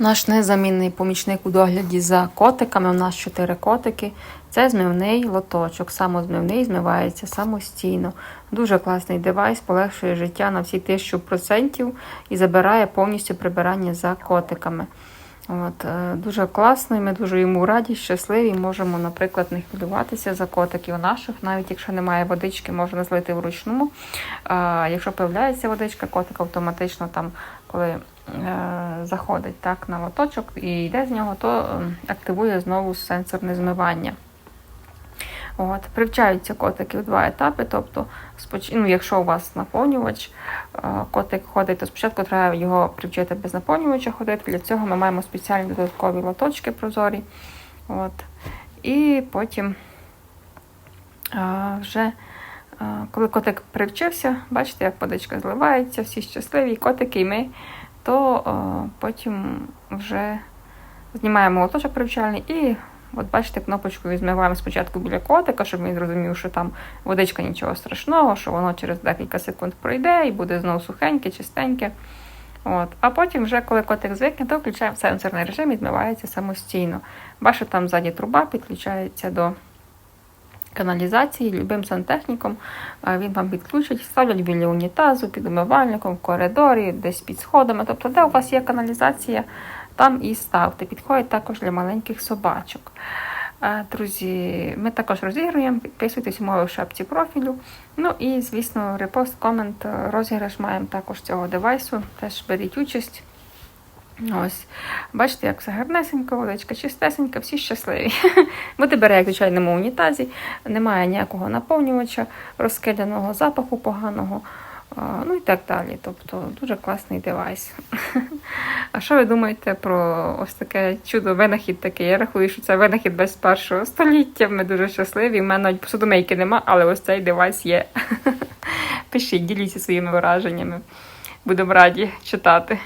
Наш незамінний помічник у догляді за котиками. У нас чотири котики. Це змивний лоточок. Самозмивний змивається самостійно. Дуже класний девайс, полегшує життя на всі тисячу процентів і забирає повністю прибирання за котиками. От, е, дуже класно, і ми дуже йому раді, щасливі. Можемо, наприклад, не хвилюватися за котиків наших, навіть якщо немає водички, можна злити вручну. Якщо появляється водичка, котик автоматично там, коли е, заходить так, на лоточок і йде з нього, то е, активує знову сенсорне змивання. От, привчаються котики в два етапи. Тобто, споч... ну, якщо у вас наповнювач, е, котик ходить, то спочатку треба його привчити без наповнювача ходити. Для цього ми маємо спеціальні додаткові лоточки прозорі. От. І потім е, вже, е, коли котик привчився, бачите, як водичка зливається, всі щасливі, котики, і ми, то е, потім вже знімаємо лоточок привчальний і От бачите, кнопочкою змиваємо спочатку біля котика, щоб він зрозумів, що там водичка нічого страшного, що воно через декілька секунд пройде і буде знову сухеньке, чистеньке. От. А потім, вже коли котик звикне, то включаємо сенсорний режим і змивається самостійно. Бачите, там ззаді труба підключається до каналізації любим сантехніком. Він вам підключить, ставлять біля унітазу, під умивальником, в коридорі, десь під сходами. Тобто, де у вас є каналізація, там і ставте. Підходить також для маленьких собачок. Друзі, ми також розігруємо. Підписуйтесь умови в шапці профілю. Ну і, звісно, репост, комент, розіграш маємо також цього девайсу. Теж беріть участь. Ось, бачите, як все гарнесенько, водичка чистесенька, всі щасливі. Буде бере, як звичайному унітазі, немає ніякого наповнювача, розкиданого запаху поганого, ну і так далі. Тобто дуже класний девайс. А що ви думаєте про ось таке чудо, винахід такий? Я рахую, що це винахід без першого століття. Ми дуже щасливі. У мене навіть посудомийки нема, але ось цей девайс є. Пишіть, діліться своїми враженнями. Будемо раді читати.